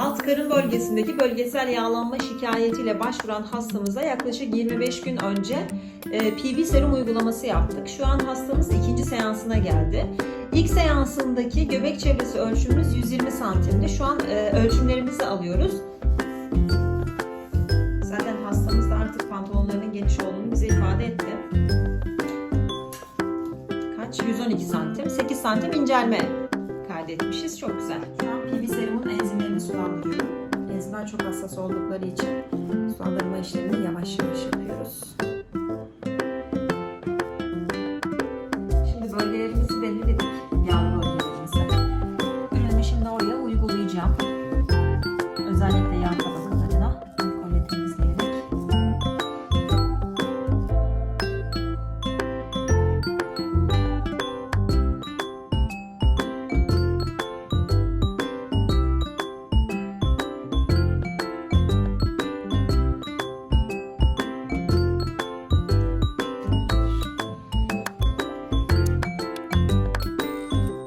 Alt karın bölgesindeki bölgesel yağlanma şikayetiyle başvuran hastamıza yaklaşık 25 gün önce e, PB serum uygulaması yaptık. Şu an hastamız ikinci seansına geldi. İlk seansındaki göbek çevresi ölçümümüz 120 santimdi. Şu an e, ölçümlerimizi alıyoruz. Zaten hastamız da artık pantolonlarının geniş olduğunu bize ifade etti. Kaç? 112 santim. 8 santim incelme kaydetmişiz. Çok güzel bezler çok hassas oldukları için sulandırma işlemini yavaş yavaş yapıyoruz. Şimdi bölgelerimizi belli bir